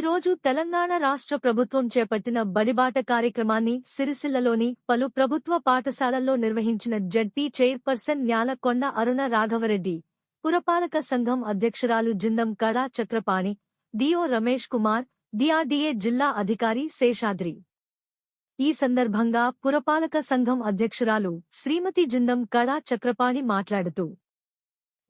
రోజు తెలంగాణ రాష్ట్ర ప్రభుత్వం చేపట్టిన బడిబాట కార్యక్రమాన్ని సిరిసిల్లలోని పలు ప్రభుత్వ పాఠశాలల్లో నిర్వహించిన జడ్పీ చైర్పర్సన్ న్యాలకొండ అరుణ రాఘవరెడ్డి పురపాలక సంఘం అధ్యక్షురాలు జిందం కళా చక్రపాణి డిఓ రమేష్ కుమార్ డిఆర్డీఏ జిల్లా అధికారి శేషాద్రి. ఈ సందర్భంగా పురపాలక సంఘం అధ్యక్షురాలు శ్రీమతి జిందం కళా చక్రపాణి మాట్లాడుతూ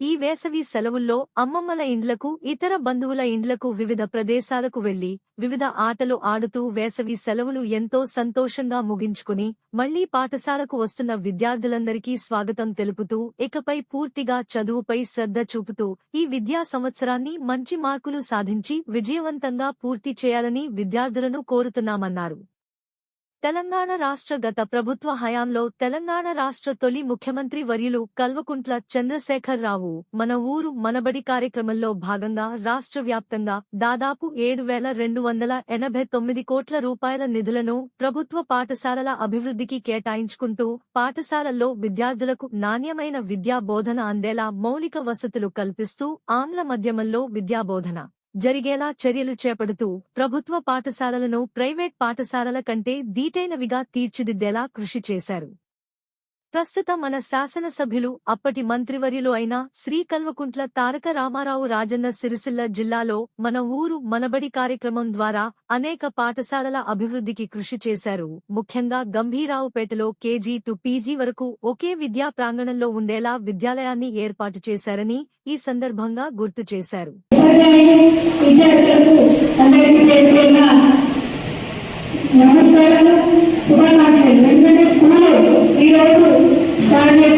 ఈ వేసవి సెలవుల్లో అమ్మమ్మల ఇండ్లకు ఇతర బంధువుల ఇండ్లకు వివిధ ప్రదేశాలకు వెళ్ళి వివిధ ఆటలు ఆడుతూ వేసవి సెలవులు ఎంతో సంతోషంగా ముగించుకుని మళ్ళీ పాఠశాలకు వస్తున్న విద్యార్థులందరికీ స్వాగతం తెలుపుతూ ఇకపై పూర్తిగా చదువుపై శ్రద్ధ చూపుతూ ఈ విద్యా సంవత్సరాన్ని మంచి మార్కులు సాధించి విజయవంతంగా పూర్తి చేయాలని విద్యార్థులను కోరుతున్నామన్నారు. తెలంగాణ రాష్ట్ర గత ప్రభుత్వ హయాంలో తెలంగాణ రాష్ట్ర తొలి ముఖ్యమంత్రి వర్యులు కల్వకుంట్ల చంద్రశేఖర్ రావు మన ఊరు మనబడి కార్యక్రమంలో భాగంగా రాష్ట్ర వ్యాప్తంగా దాదాపు ఏడు వేల రెండు వందల ఎనభై తొమ్మిది కోట్ల రూపాయల నిధులను ప్రభుత్వ పాఠశాలల అభివృద్ధికి కేటాయించుకుంటూ పాఠశాలల్లో విద్యార్థులకు నాణ్యమైన విద్యాబోధన అందేలా మౌలిక వసతులు కల్పిస్తూ ఆంగ్ల మాధ్యమంలో విద్యాబోధన. జరిగేలా చర్యలు చేపడుతూ ప్రభుత్వ పాఠశాలలను ప్రైవేట్ పాఠశాలల కంటే దీటైనవిగా తీర్చిదిద్దేలా కృషి చేశారు. ప్రస్తుత మన శాసనసభ్యులు అప్పటి మంత్రివర్యులు అయిన శ్రీ కల్వకుంట్ల తారక రామారావు రాజన్న సిరిసిల్ల జిల్లాలో మన ఊరు మనబడి కార్యక్రమం ద్వారా అనేక పాఠశాలల అభివృద్ధికి కృషి చేశారు. ముఖ్యంగా గంభీరావుపేటలో కేజీ టు పీజీ వరకు ఒకే విద్యా ప్రాంగణంలో ఉండేలా విద్యాలయాన్ని ఏర్పాటు చేశారని ఈ సందర్భంగా గుర్తు చేశారు. ఉపాధ్యాయులు విద్యార్థులకు అందరికీ పేరు పేరున నమస్కారాలు శుభాకాంక్షలు. ఎందుకంటే స్కూల్ ఈరోజు స్టార్ట్ చేసి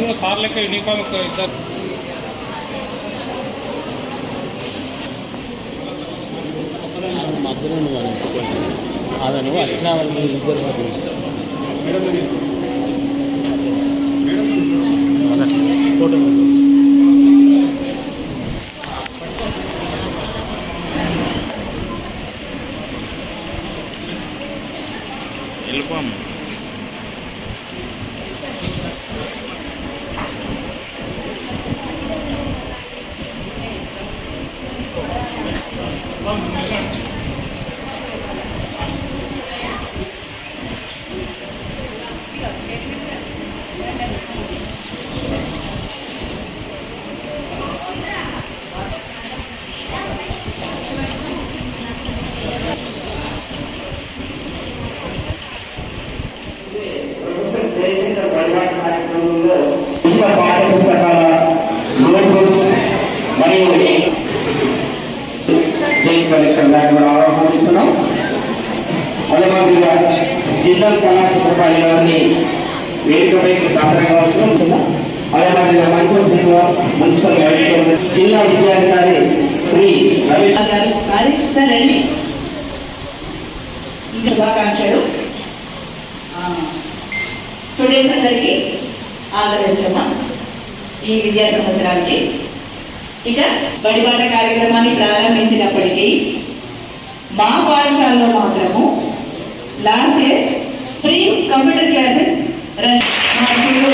ఫిట్టింగ్ సార్ లెక్క యూనిఫామ్ ఇద్దరు మధ్యలో నువ్వు అని ఎంచుకోండి నువ్వు వచ్చిన వాళ్ళు ఇద్దరు. ఫోటో వెళ్ళిపోమ్మ నోట్బుక్స్ మరియు జైన్ కలెక్టర్ గారిని కూడా ఆహ్వానిస్తున్నాం అదే మాదిరిగా జిల్లా కళా చిత్రపాణి గారిని వేదికపైకి సాధారణంగా వస్తున్నాం అదే మాదిరిగా మంచి శ్రీనివాస్ మున్సిపల్ వైస్ చైర్మన్ జిల్లా విద్యాధికారి శ్రీ రమేష్ గారు సారీ సార్ రండి ఇంకా శుభాకాంక్షలు స్టూడెంట్స్ అందరికీ ఆదరిస్తున్నాం ఈ విద్యా సంవత్సరానికి. ఇక బడిబాట కార్యక్రమాన్ని ప్రారంభించినప్పటికీ మా పాఠశాలలో మాత్రము last year free computer classes run మా స్కూల్లో